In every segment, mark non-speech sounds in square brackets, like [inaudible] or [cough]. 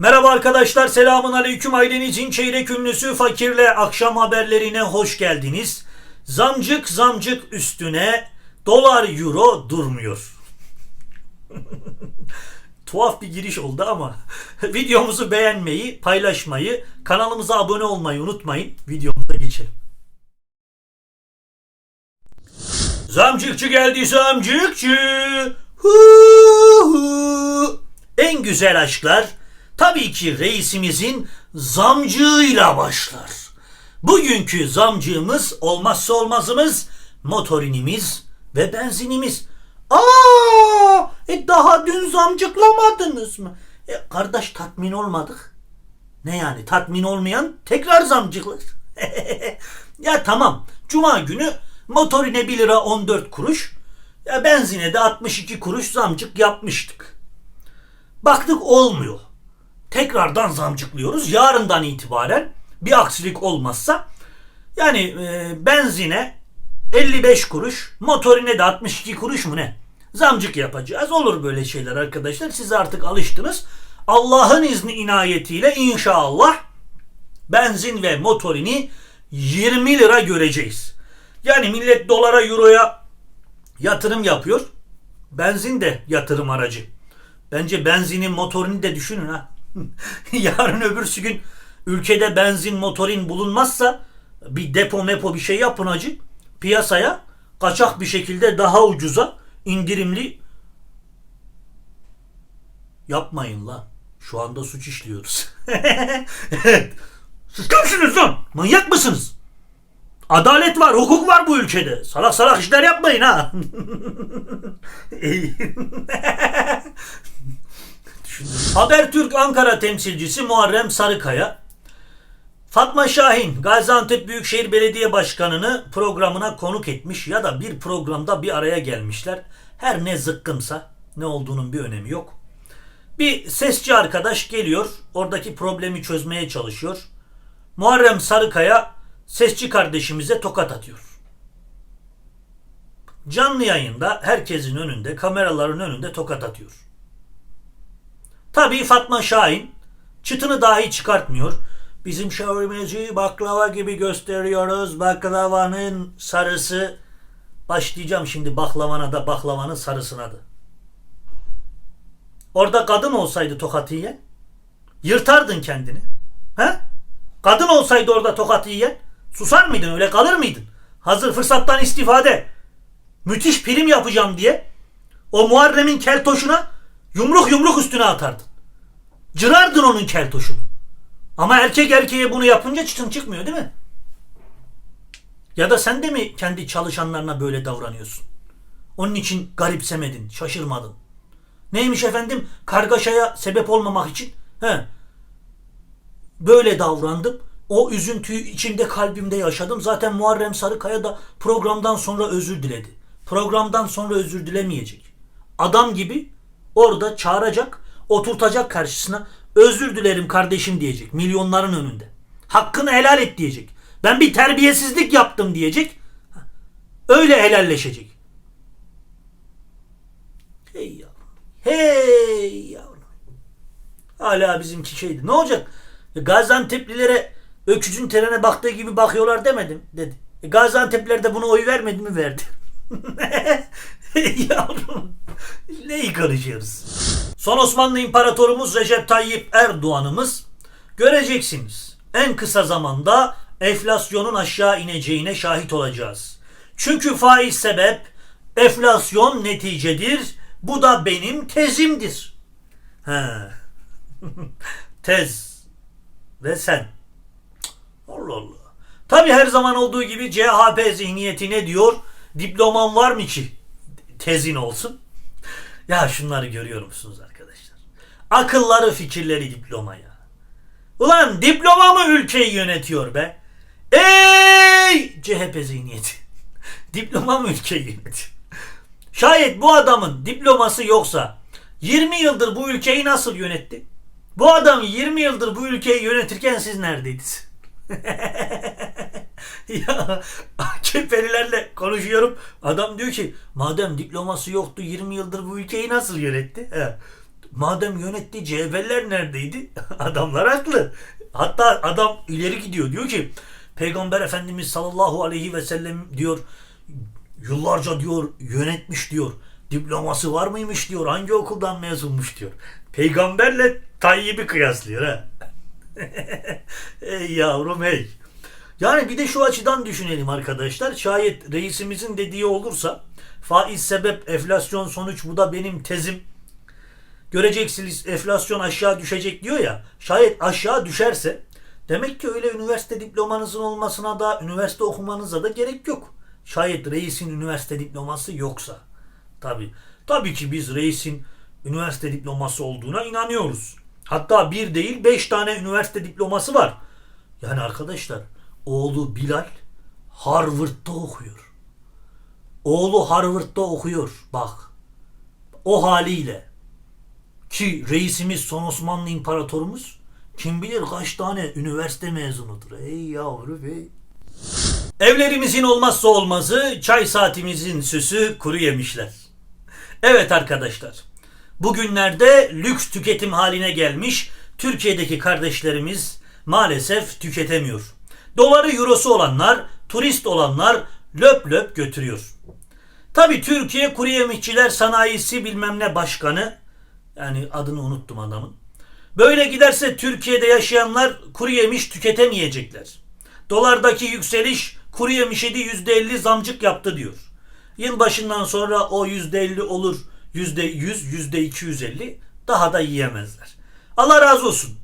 Merhaba arkadaşlar, selamun aleyküm. Ailenizin çeyrek ünlüsü Fakir'le akşam haberlerine hoş geldiniz. Zamcık zamcık üstüne dolar euro durmuyor. [laughs] Tuhaf bir giriş oldu ama [laughs] videomuzu beğenmeyi, paylaşmayı, kanalımıza abone olmayı unutmayın. Videomuza geçelim. Zamcıkçı geldi zamcıkçı. Hu hu. En güzel aşklar tabii ki reisimizin zamcığıyla başlar. Bugünkü zamcığımız olmazsa olmazımız motorinimiz ve benzinimiz. Aa, e daha dün zamcıklamadınız mı? E, kardeş tatmin olmadık. Ne yani tatmin olmayan tekrar zamcıklar. [laughs] ya tamam cuma günü motorine 1 lira 14 kuruş ya benzine de 62 kuruş zamcık yapmıştık. Baktık olmuyor. Tekrardan zamcıklıyoruz. Yarından itibaren bir aksilik olmazsa yani e, benzine 55 kuruş, motorine de 62 kuruş mu ne? Zamcık yapacağız. Olur böyle şeyler arkadaşlar. Siz artık alıştınız. Allah'ın izni inayetiyle inşallah benzin ve motorini 20 lira göreceğiz. Yani millet dolara, euroya yatırım yapıyor. Benzin de yatırım aracı. Bence benzinin motorunu de düşünün ha. [laughs] Yarın öbürsü gün ülkede benzin motorin bulunmazsa bir depo mepo bir şey yapın hacı. Piyasaya kaçak bir şekilde daha ucuza indirimli yapmayın lan. Şu anda suç işliyoruz. [laughs] evet. Siz kimsiniz lan? Manyak mısınız? Adalet var, hukuk var bu ülkede. Salak salak işler yapmayın ha. [laughs] Habertürk Ankara temsilcisi Muharrem Sarıkaya, Fatma Şahin, Gaziantep Büyükşehir Belediye Başkanı'nı programına konuk etmiş ya da bir programda bir araya gelmişler. Her ne zıkkımsa, ne olduğunun bir önemi yok. Bir sesçi arkadaş geliyor, oradaki problemi çözmeye çalışıyor. Muharrem Sarıkaya sesçi kardeşimize tokat atıyor. Canlı yayında herkesin önünde, kameraların önünde tokat atıyor. Tabii Fatma Şahin çıtını dahi çıkartmıyor. Bizim şavrimizi baklava gibi gösteriyoruz. Baklavanın sarısı. Başlayacağım şimdi baklavana da baklavanın sarısına da. Orada kadın olsaydı tokatı yiyen yırtardın kendini. He? Kadın olsaydı orada tokatı yiyen susar mıydın öyle kalır mıydın? Hazır fırsattan istifade müthiş prim yapacağım diye o Muharrem'in keltoşuna yumruk yumruk üstüne atardın. Cırardın onun keltoşunu. Ama erkek erkeğe bunu yapınca çıtın çıkmıyor değil mi? Ya da sen de mi kendi çalışanlarına böyle davranıyorsun? Onun için garipsemedin, şaşırmadın. Neymiş efendim? Kargaşaya sebep olmamak için. He. Böyle davrandım. O üzüntüyü içimde kalbimde yaşadım. Zaten Muharrem Sarıkaya da programdan sonra özür diledi. Programdan sonra özür dilemeyecek. Adam gibi orada çağıracak, oturtacak karşısına özür dilerim kardeşim diyecek milyonların önünde. Hakkını helal et diyecek. Ben bir terbiyesizlik yaptım diyecek. Öyle helalleşecek. Hey yavrum. Hey yavrum. Hala bizimki şeydi. Ne olacak? E, Gaziantep'lilere öküzün terene baktığı gibi bakıyorlar demedim dedi. E, Gaziantep'liler de buna oy vermedi mi verdi. [laughs] Yavrum neyi konuşuyoruz? Son Osmanlı İmparatorumuz Recep Tayyip Erdoğan'ımız göreceksiniz. En kısa zamanda enflasyonun aşağı ineceğine şahit olacağız. Çünkü faiz sebep, enflasyon neticedir. Bu da benim tezimdir. He. [laughs] Tez ve sen. Allah Allah. Tabi her zaman olduğu gibi CHP zihniyeti ne diyor? Diploman var mı ki tezin olsun? Ya şunları görüyor musunuz? Akılları fikirleri diploma ya. Ulan diploma mı ülkeyi yönetiyor be? Ey CHP zihniyeti. [laughs] diploma mı ülkeyi yönetiyor? Şayet bu adamın diploması yoksa 20 yıldır bu ülkeyi nasıl yönetti? Bu adam 20 yıldır bu ülkeyi yönetirken siz neredeydiniz? [laughs] ya AKP'lilerle konuşuyorum. Adam diyor ki madem diploması yoktu 20 yıldır bu ülkeyi nasıl yönetti? He. Madem yönetti CHP'ler neredeydi? [laughs] Adamlar haklı. Hatta adam ileri gidiyor. Diyor ki Peygamber Efendimiz sallallahu aleyhi ve sellem diyor yıllarca diyor yönetmiş diyor. Diploması var mıymış diyor. Hangi okuldan mezunmuş diyor. Peygamberle Tayyip'i kıyaslıyor ha. [laughs] ey yavrum ey. Yani bir de şu açıdan düşünelim arkadaşlar. Şayet reisimizin dediği olursa faiz sebep enflasyon sonuç bu da benim tezim. Göreceksiniz enflasyon aşağı düşecek diyor ya. Şayet aşağı düşerse demek ki öyle üniversite diplomanızın olmasına da üniversite okumanıza da gerek yok. Şayet reisin üniversite diploması yoksa. Tabi. Tabii ki biz reisin üniversite diploması olduğuna inanıyoruz. Hatta bir değil beş tane üniversite diploması var. Yani arkadaşlar oğlu Bilal Harvard'da okuyor. Oğlu Harvard'da okuyor. Bak. O haliyle ki reisimiz son Osmanlı İmparatorumuz kim bilir kaç tane üniversite mezunudur. Ey yavru bey. Evlerimizin olmazsa olmazı çay saatimizin süsü kuru yemişler. Evet arkadaşlar. Bugünlerde lüks tüketim haline gelmiş Türkiye'deki kardeşlerimiz maalesef tüketemiyor. Doları eurosu olanlar, turist olanlar löp löp götürüyor. Tabi Türkiye Kuru Yemişçiler Sanayisi bilmem ne başkanı yani adını unuttum adamın. Böyle giderse Türkiye'de yaşayanlar kuru yemiş tüketemeyecekler. Dolardaki yükseliş kuru yemişe de %50 zamcık yaptı diyor. Yılbaşından sonra o %50 olur %100, %250 daha da yiyemezler. Allah razı olsun.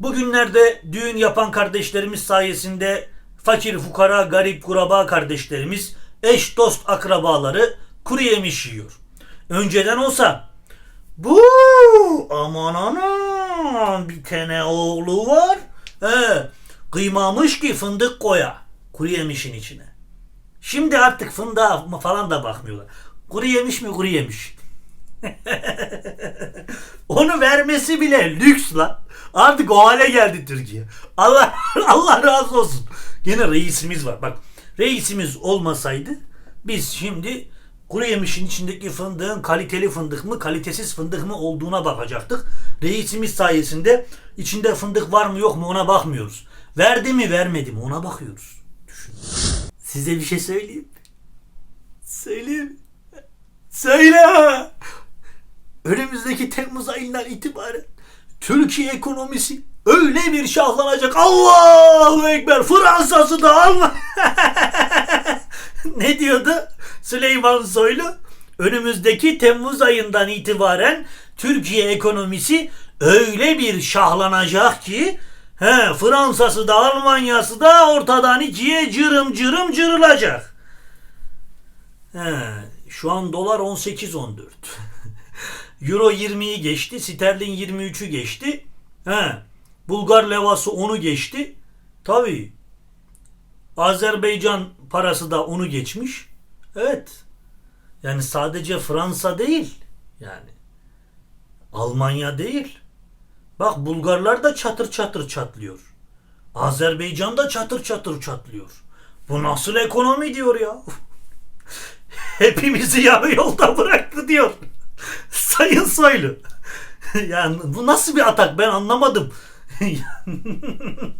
Bugünlerde düğün yapan kardeşlerimiz sayesinde fakir, fukara, garip, kuraba kardeşlerimiz, eş, dost, akrabaları kuru yemiş yiyor. Önceden olsa bu aman aman bir tane oğlu var. He, kıymamış ki fındık koya kuru yemişin içine. Şimdi artık fındığa falan da bakmıyorlar. Kuru yemiş mi kuru yemiş. [laughs] Onu vermesi bile lüks lan. Artık o hale geldi Türkiye. Allah [laughs] Allah razı olsun. Yine reisimiz var. Bak reisimiz olmasaydı biz şimdi kuru yemişin içindeki fındığın kaliteli fındık mı kalitesiz fındık mı olduğuna bakacaktık. Reisimiz sayesinde içinde fındık var mı yok mu ona bakmıyoruz. Verdi mi vermedi mi ona bakıyoruz. Düşün. Size bir şey söyleyeyim. Söyleyeyim. Söyle. Önümüzdeki Temmuz ayından itibaren Türkiye ekonomisi öyle bir şahlanacak. Allahu Ekber. Fransa'sı da [laughs] ne diyordu Süleyman Soylu? Önümüzdeki Temmuz ayından itibaren Türkiye ekonomisi öyle bir şahlanacak ki he, Fransa'sı da Almanya'sı da ortadan ikiye cırım cırım cırılacak. He, şu an dolar 18-14. [laughs] Euro 20'yi geçti. Sterlin 23'ü geçti. He. Bulgar levası 10'u geçti. Tabii. Azerbaycan parası da onu geçmiş. Evet. Yani sadece Fransa değil. Yani Almanya değil. Bak Bulgarlar da çatır çatır çatlıyor. Azerbaycan da çatır çatır çatlıyor. Bu nasıl ekonomi diyor ya. [laughs] Hepimizi yarı yolda bıraktı diyor. [laughs] Sayın Soylu. [laughs] yani bu nasıl bir atak ben anlamadım. [laughs]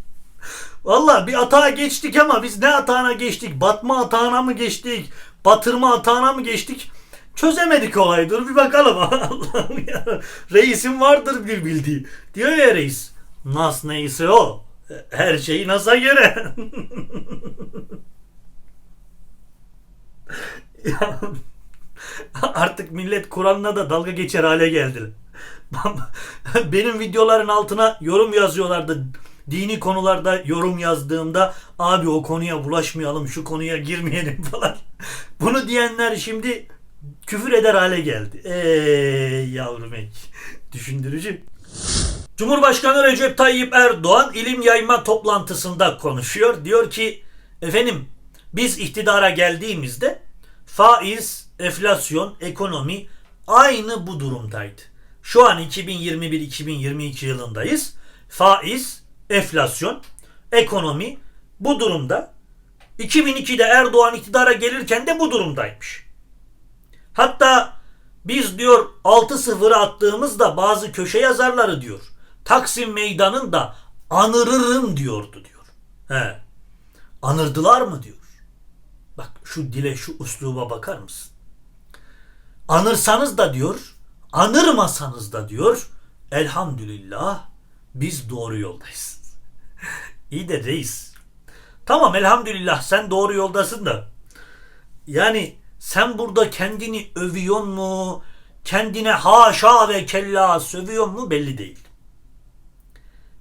Valla bir atağa geçtik ama biz ne atağına geçtik? Batma atağına mı geçtik? Batırma atağına mı geçtik? Çözemedik olayı. Dur bir bakalım. [laughs] Allah'ım ya. Reisin vardır bir bildiği. Diyor ya reis. Nas neyse o. Her şeyi Nas'a göre. [laughs] ya, artık millet Kur'an'la da dalga geçer hale geldi. Benim videoların altına yorum yazıyorlardı. Dini konularda yorum yazdığımda abi o konuya bulaşmayalım, şu konuya girmeyelim [laughs] falan. Bunu diyenler şimdi küfür eder hale geldi. Ey yavrum ey. Düşündürücü. Cumhurbaşkanı Recep Tayyip Erdoğan ilim yayma toplantısında konuşuyor. Diyor ki efendim biz iktidara geldiğimizde faiz, enflasyon, ekonomi aynı bu durumdaydı. Şu an 2021-2022 yılındayız. Faiz, enflasyon, ekonomi bu durumda. 2002'de Erdoğan iktidara gelirken de bu durumdaymış. Hatta Biz diyor 6-0 attığımızda bazı köşe yazarları diyor. Taksim meydanında anırırım diyordu diyor. He. Anırdılar mı diyor. Bak şu dile şu usluba bakar mısın? Anırsanız da diyor, anırmasanız da diyor, elhamdülillah biz doğru yoldayız. [laughs] İyi de reis. Tamam elhamdülillah sen doğru yoldasın da. Yani sen burada kendini övüyor mu? Kendine haşa ve kella sövüyor mu belli değil.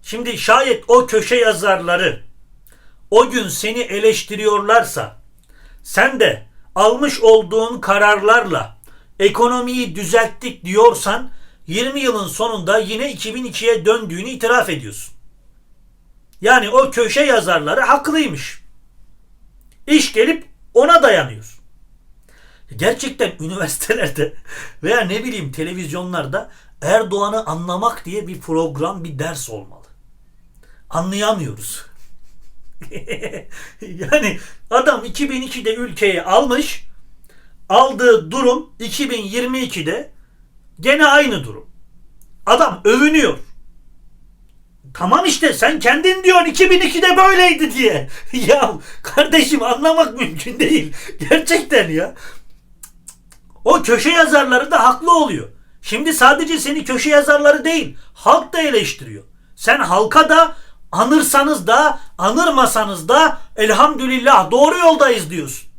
Şimdi şayet o köşe yazarları o gün seni eleştiriyorlarsa sen de almış olduğun kararlarla ekonomiyi düzelttik diyorsan 20 yılın sonunda yine 2002'ye döndüğünü itiraf ediyorsun. Yani o köşe yazarları haklıymış. İş gelip ona dayanıyor. Gerçekten [laughs] üniversitelerde veya ne bileyim televizyonlarda Erdoğan'ı anlamak diye bir program, bir ders olmalı. Anlayamıyoruz. [laughs] yani adam 2002'de ülkeyi almış, aldığı durum 2022'de gene aynı durum. Adam övünüyor. Tamam işte sen kendin diyorsun 2002'de böyleydi diye. [laughs] ya kardeşim anlamak mümkün değil. Gerçekten ya. O köşe yazarları da haklı oluyor. Şimdi sadece seni köşe yazarları değil, halk da eleştiriyor. Sen halka da anırsanız da, anırmasanız da elhamdülillah doğru yoldayız diyorsun.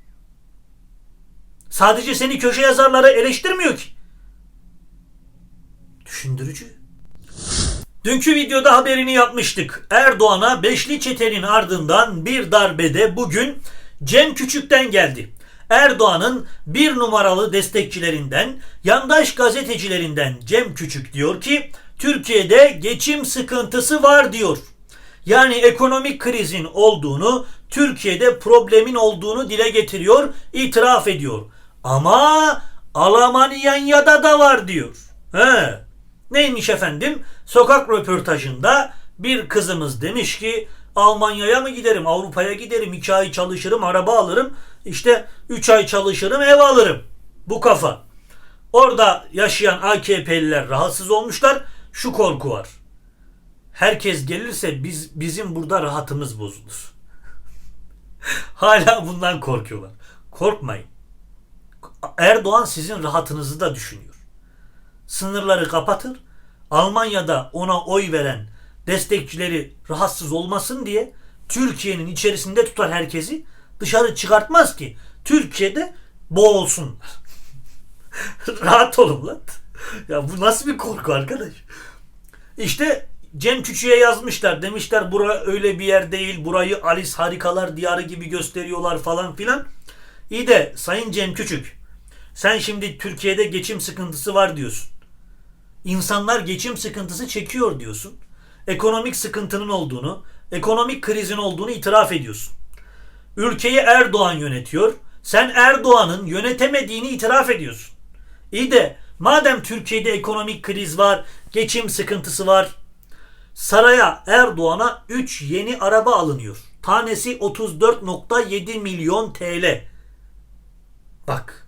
Sadece seni köşe yazarları eleştirmiyor ki. Düşündürücü. Dünkü videoda haberini yapmıştık. Erdoğan'a beşli çetenin ardından bir darbede bugün Cem Küçük'ten geldi. Erdoğan'ın bir numaralı destekçilerinden, yandaş gazetecilerinden Cem Küçük diyor ki Türkiye'de geçim sıkıntısı var diyor. Yani ekonomik krizin olduğunu, Türkiye'de problemin olduğunu dile getiriyor, itiraf ediyor. Ama Almanya'da da var diyor. He. Neymiş efendim? Sokak röportajında bir kızımız demiş ki Almanya'ya mı giderim, Avrupa'ya giderim, 2 ay çalışırım, araba alırım, işte 3 ay çalışırım, ev alırım. Bu kafa. Orada yaşayan AKP'liler rahatsız olmuşlar. Şu korku var. Herkes gelirse biz bizim burada rahatımız bozulur. [laughs] Hala bundan korkuyorlar. Korkmayın. Erdoğan sizin rahatınızı da düşünüyor. Sınırları kapatır. Almanya'da ona oy veren destekçileri rahatsız olmasın diye Türkiye'nin içerisinde tutar herkesi dışarı çıkartmaz ki Türkiye'de boğulsunlar. [laughs] Rahat olun lan. Ya bu nasıl bir korku arkadaş? İşte Cem Küçük'e yazmışlar. Demişler bura öyle bir yer değil. Burayı Alice Harikalar Diyarı gibi gösteriyorlar falan filan. İyi de Sayın Cem Küçük sen şimdi Türkiye'de geçim sıkıntısı var diyorsun. İnsanlar geçim sıkıntısı çekiyor diyorsun. Ekonomik sıkıntının olduğunu, ekonomik krizin olduğunu itiraf ediyorsun. Ülkeyi Erdoğan yönetiyor. Sen Erdoğan'ın yönetemediğini itiraf ediyorsun. İyi de madem Türkiye'de ekonomik kriz var, geçim sıkıntısı var. Saraya Erdoğan'a 3 yeni araba alınıyor. Tanesi 34.7 milyon TL. Bak,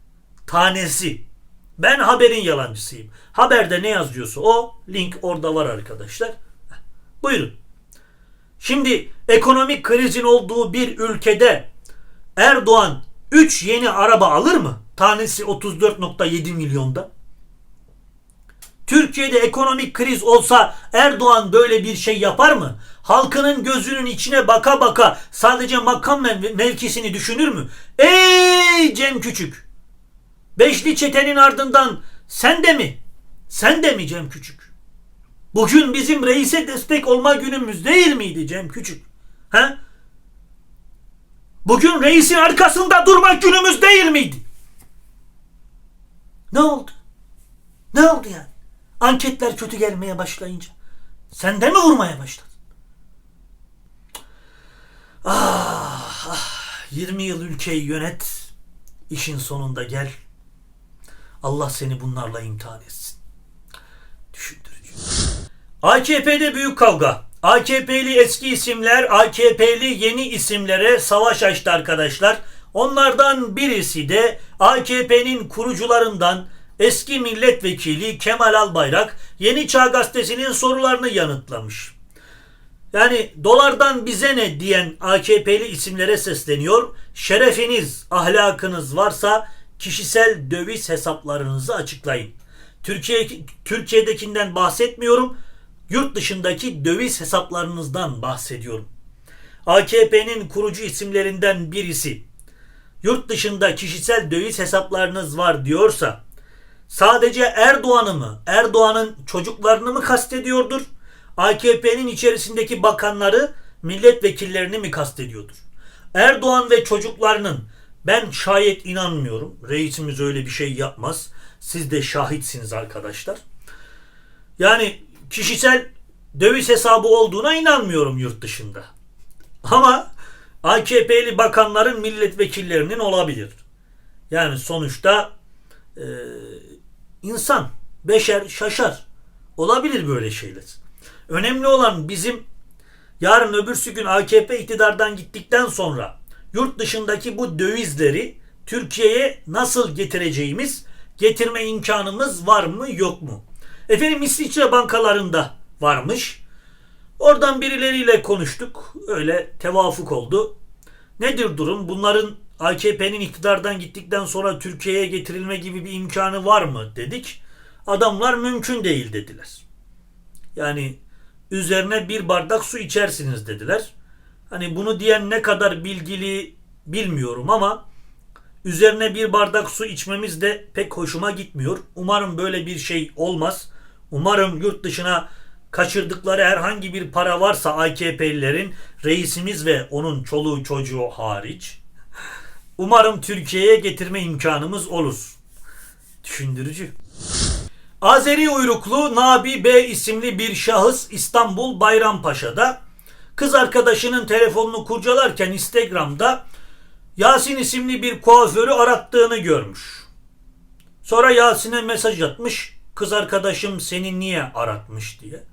tanesi. Ben haberin yalancısıyım. Haberde ne yazıyorsa o link orada var arkadaşlar. Buyurun. Şimdi ekonomik krizin olduğu bir ülkede Erdoğan 3 yeni araba alır mı? Tanesi 34.7 milyonda. Türkiye'de ekonomik kriz olsa Erdoğan böyle bir şey yapar mı? Halkının gözünün içine baka baka sadece makam mevkisini düşünür mü? Ey Cem Küçük! Beşli çetenin ardından sen de mi? Sen de mi Cem Küçük? Bugün bizim reise destek olma günümüz değil miydi Cem Küçük? He? Bugün reisin arkasında durmak günümüz değil miydi? Ne oldu? Ne oldu yani? Anketler kötü gelmeye başlayınca. Sen de mi vurmaya başladın? Ah, ah, 20 yıl ülkeyi yönet. işin sonunda gel. Allah seni bunlarla imtihan etsin. Düşündürücü. AKP'de büyük kavga. AKP'li eski isimler AKP'li yeni isimlere savaş açtı arkadaşlar. Onlardan birisi de AKP'nin kurucularından eski milletvekili Kemal Albayrak Yeni Çağ Gazetesi'nin sorularını yanıtlamış. Yani dolardan bize ne diyen AKP'li isimlere sesleniyor. Şerefiniz, ahlakınız varsa kişisel döviz hesaplarınızı açıklayın. Türkiye Türkiye'dekinden bahsetmiyorum. Yurt dışındaki döviz hesaplarınızdan bahsediyorum. AKP'nin kurucu isimlerinden birisi yurt dışında kişisel döviz hesaplarınız var diyorsa sadece Erdoğan'ı mı, Erdoğan'ın çocuklarını mı kastediyordur? AKP'nin içerisindeki bakanları, milletvekillerini mi kastediyordur? Erdoğan ve çocuklarının ben şayet inanmıyorum. Reisimiz öyle bir şey yapmaz. Siz de şahitsiniz arkadaşlar. Yani kişisel döviz hesabı olduğuna inanmıyorum yurt dışında. Ama AKP'li bakanların milletvekillerinin olabilir. Yani sonuçta e, insan, beşer, şaşar. Olabilir böyle şeyler. Önemli olan bizim yarın öbürsü gün AKP iktidardan gittikten sonra yurt dışındaki bu dövizleri Türkiye'ye nasıl getireceğimiz, getirme imkanımız var mı yok mu? Efendim İsviçre bankalarında varmış. Oradan birileriyle konuştuk. Öyle tevafuk oldu. Nedir durum? Bunların AKP'nin iktidardan gittikten sonra Türkiye'ye getirilme gibi bir imkanı var mı dedik. Adamlar mümkün değil dediler. Yani üzerine bir bardak su içersiniz dediler. Hani bunu diyen ne kadar bilgili bilmiyorum ama üzerine bir bardak su içmemiz de pek hoşuma gitmiyor. Umarım böyle bir şey olmaz. Umarım yurt dışına kaçırdıkları herhangi bir para varsa AKP'lilerin reisimiz ve onun çoluğu çocuğu hariç umarım Türkiye'ye getirme imkanımız olur. Düşündürücü. Azeri uyruklu Nabi B isimli bir şahıs İstanbul Bayrampaşa'da kız arkadaşının telefonunu kurcalarken Instagram'da Yasin isimli bir kuaförü arattığını görmüş. Sonra Yasin'e mesaj atmış. Kız arkadaşım seni niye aratmış diye.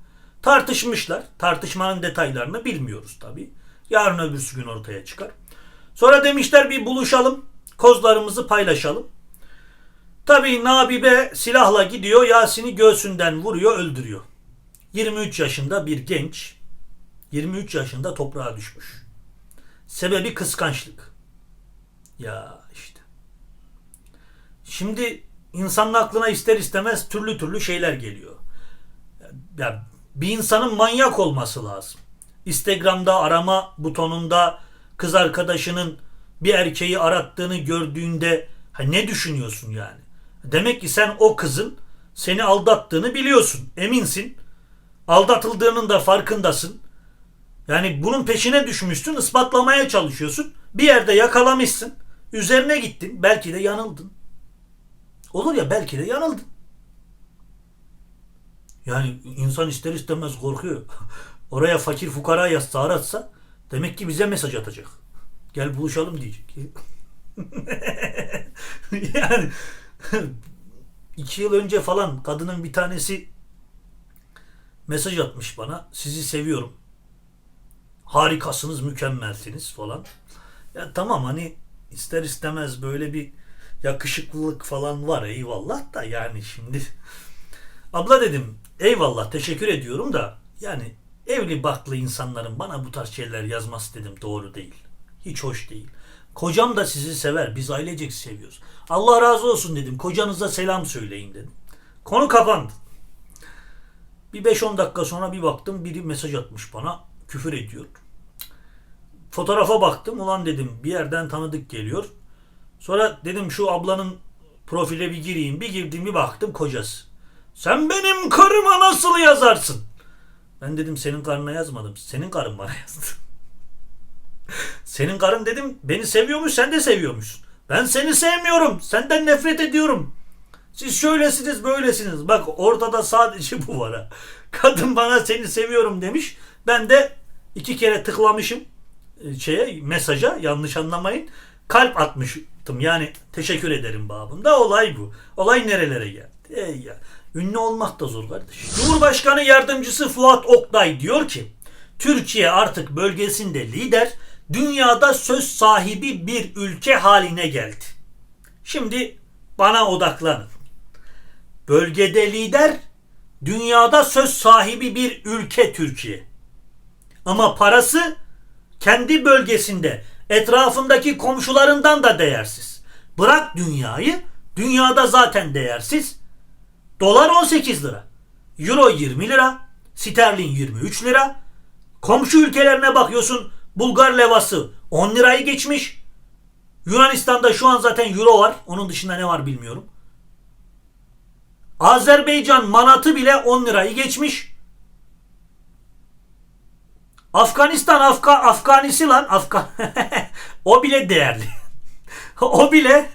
Tartışmışlar. Tartışmanın detaylarını bilmiyoruz tabi. Yarın öbürsü gün ortaya çıkar. Sonra demişler bir buluşalım. Kozlarımızı paylaşalım. Tabi Nabibe silahla gidiyor. Yasin'i göğsünden vuruyor öldürüyor. 23 yaşında bir genç 23 yaşında toprağa düşmüş. Sebebi kıskançlık. Ya işte. Şimdi insanın aklına ister istemez türlü türlü şeyler geliyor. Ya bir insanın manyak olması lazım. Instagram'da arama butonunda kız arkadaşının bir erkeği arattığını gördüğünde ha ne düşünüyorsun yani? Demek ki sen o kızın seni aldattığını biliyorsun. Eminsin. Aldatıldığının da farkındasın. Yani bunun peşine düşmüşsün, ispatlamaya çalışıyorsun. Bir yerde yakalamışsın. Üzerine gittin. Belki de yanıldın. Olur ya belki de yanıldın. Yani insan ister istemez korkuyor. [laughs] Oraya fakir fukara yazsa aratsa demek ki bize mesaj atacak. Gel buluşalım diyecek. [laughs] yani [laughs] iki yıl önce falan kadının bir tanesi mesaj atmış bana. Sizi seviyorum. Harikasınız, mükemmelsiniz falan. Ya tamam hani ister istemez böyle bir yakışıklılık falan var eyvallah da yani şimdi abla dedim eyvallah teşekkür ediyorum da yani evli baklı insanların bana bu tarz şeyler yazması dedim doğru değil. Hiç hoş değil. Kocam da sizi sever. Biz ailecek seviyoruz. Allah razı olsun dedim. Kocanıza selam söyleyin dedim. Konu kapandı. Bir 5-10 dakika sonra bir baktım biri mesaj atmış bana. Küfür ediyor. Fotoğrafa baktım. Ulan dedim bir yerden tanıdık geliyor. Sonra dedim şu ablanın profile bir gireyim. Bir girdim bir baktım kocası. Sen benim karıma nasıl yazarsın? Ben dedim senin karına yazmadım. Senin karın bana yazdı. [laughs] senin karın dedim beni seviyormuş sen de seviyormuşsun. Ben seni sevmiyorum. Senden nefret ediyorum. Siz şöylesiniz böylesiniz. Bak ortada sadece [laughs] bu var ha. Kadın bana seni seviyorum demiş. Ben de iki kere tıklamışım şeye mesaja yanlış anlamayın. Kalp atmıştım. Yani teşekkür ederim babında. Olay bu. Olay nerelere geldi? Ey ya. Ünlü olmak da zor kardeş. Cumhurbaşkanı yardımcısı Fuat Oktay diyor ki Türkiye artık bölgesinde lider, dünyada söz sahibi bir ülke haline geldi. Şimdi bana odaklanın. Bölgede lider, dünyada söz sahibi bir ülke Türkiye. Ama parası kendi bölgesinde etrafındaki komşularından da değersiz. Bırak dünyayı, dünyada zaten değersiz. Dolar 18 lira, euro 20 lira, sterlin 23 lira. Komşu ülkelerine bakıyorsun Bulgar levası 10 lirayı geçmiş. Yunanistan'da şu an zaten euro var. Onun dışında ne var bilmiyorum. Azerbaycan manatı bile 10 lirayı geçmiş. Afganistan Afga Afganisi lan Afgan [laughs] o bile değerli. [laughs] o bile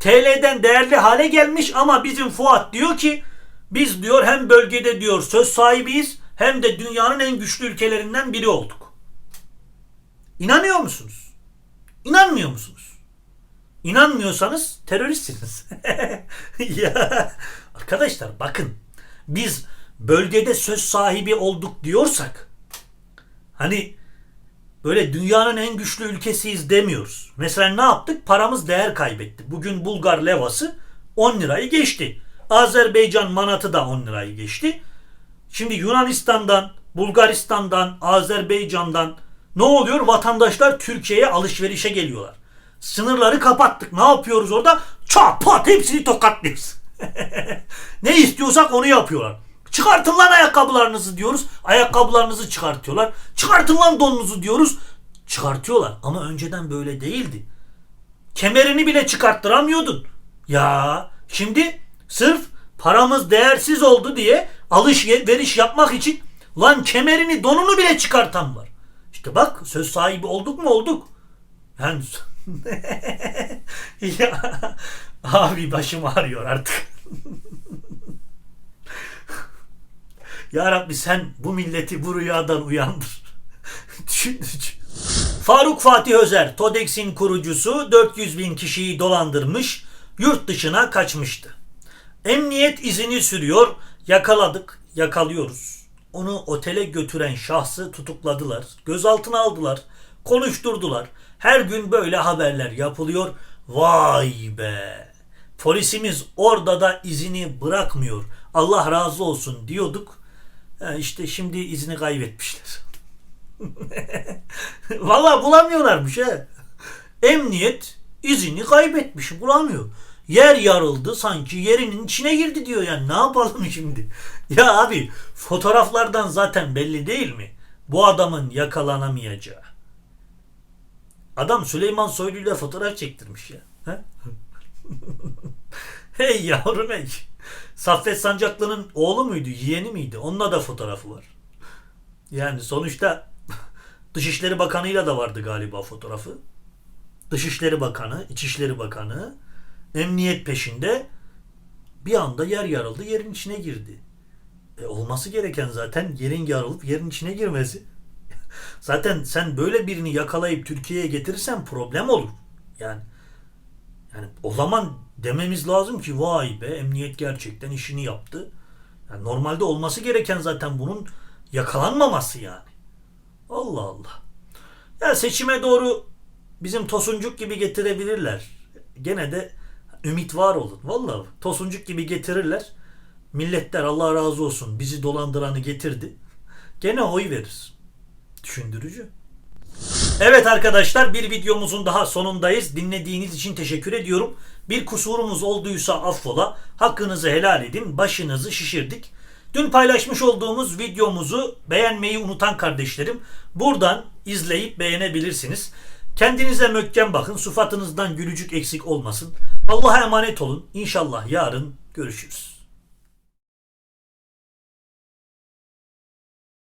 TL'den değerli hale gelmiş ama bizim Fuat diyor ki biz diyor hem bölgede diyor söz sahibiyiz hem de dünyanın en güçlü ülkelerinden biri olduk. İnanıyor musunuz? İnanmıyor musunuz? İnanmıyorsanız teröristsiniz. [laughs] ya arkadaşlar bakın biz bölgede söz sahibi olduk diyorsak hani böyle dünyanın en güçlü ülkesiyiz demiyoruz. Mesela ne yaptık? Paramız değer kaybetti. Bugün Bulgar levası 10 lirayı geçti. Azerbaycan manatı da 10 lirayı geçti. Şimdi Yunanistan'dan, Bulgaristan'dan, Azerbaycan'dan ne oluyor? Vatandaşlar Türkiye'ye alışverişe geliyorlar. Sınırları kapattık. Ne yapıyoruz orada? Çat hepsini tokatlıyoruz. [laughs] ne istiyorsak onu yapıyorlar. Çıkartın lan ayakkabılarınızı diyoruz. Ayakkabılarınızı çıkartıyorlar. Çıkartın lan donunuzu diyoruz. Çıkartıyorlar. Ama önceden böyle değildi. Kemerini bile çıkarttıramıyordun. Ya şimdi sırf paramız değersiz oldu diye alışveriş yapmak için lan kemerini donunu bile çıkartan var. İşte bak söz sahibi olduk mu olduk. Yani [laughs] ya, abi başım ağrıyor artık. [laughs] ya Rabbi sen bu milleti bu rüyadan uyandır. [laughs] Faruk Fatih Özer, TODEX'in kurucusu 400 bin kişiyi dolandırmış, yurt dışına kaçmıştı. Emniyet izini sürüyor, yakaladık, yakalıyoruz. Onu otele götüren şahsı tutukladılar, gözaltına aldılar, konuşturdular. Her gün böyle haberler yapılıyor. Vay be! Polisimiz orada da izini bırakmıyor. Allah razı olsun diyorduk. Ha işte şimdi izini kaybetmişler. [laughs] Vallahi bulamıyorlarmış he. Emniyet izini kaybetmiş bulamıyor. Yer yarıldı sanki yerinin içine girdi diyor yani ne yapalım şimdi? [laughs] Ya abi fotoğraflardan zaten belli değil mi? Bu adamın yakalanamayacağı. Adam Süleyman Soylu ile fotoğraf çektirmiş ya. He? [laughs] hey yavrum hey. Saffet Sancaklı'nın oğlu muydu, yeğeni miydi? Onunla da fotoğrafı var. Yani sonuçta Dışişleri Bakanı'yla da vardı galiba fotoğrafı. Dışişleri Bakanı, İçişleri Bakanı, emniyet peşinde bir anda yer yarıldı, yerin içine girdi. E, olması gereken zaten yerin yarılıp yerin içine girmesi. [laughs] zaten sen böyle birini yakalayıp Türkiye'ye getirirsen problem olur. Yani yani o zaman dememiz lazım ki vay be emniyet gerçekten işini yaptı. Yani normalde olması gereken zaten bunun yakalanmaması yani. Allah Allah. Ya seçime doğru bizim tosuncuk gibi getirebilirler. Gene de ümit var olun. Vallahi tosuncuk gibi getirirler. Milletler Allah razı olsun bizi dolandıranı getirdi. Gene oy verir. Düşündürücü. Evet arkadaşlar bir videomuzun daha sonundayız. Dinlediğiniz için teşekkür ediyorum. Bir kusurumuz olduysa affola. Hakkınızı helal edin. Başınızı şişirdik. Dün paylaşmış olduğumuz videomuzu beğenmeyi unutan kardeşlerim buradan izleyip beğenebilirsiniz. Kendinize mökken bakın. Sufatınızdan gülücük eksik olmasın. Allah'a emanet olun. İnşallah yarın görüşürüz.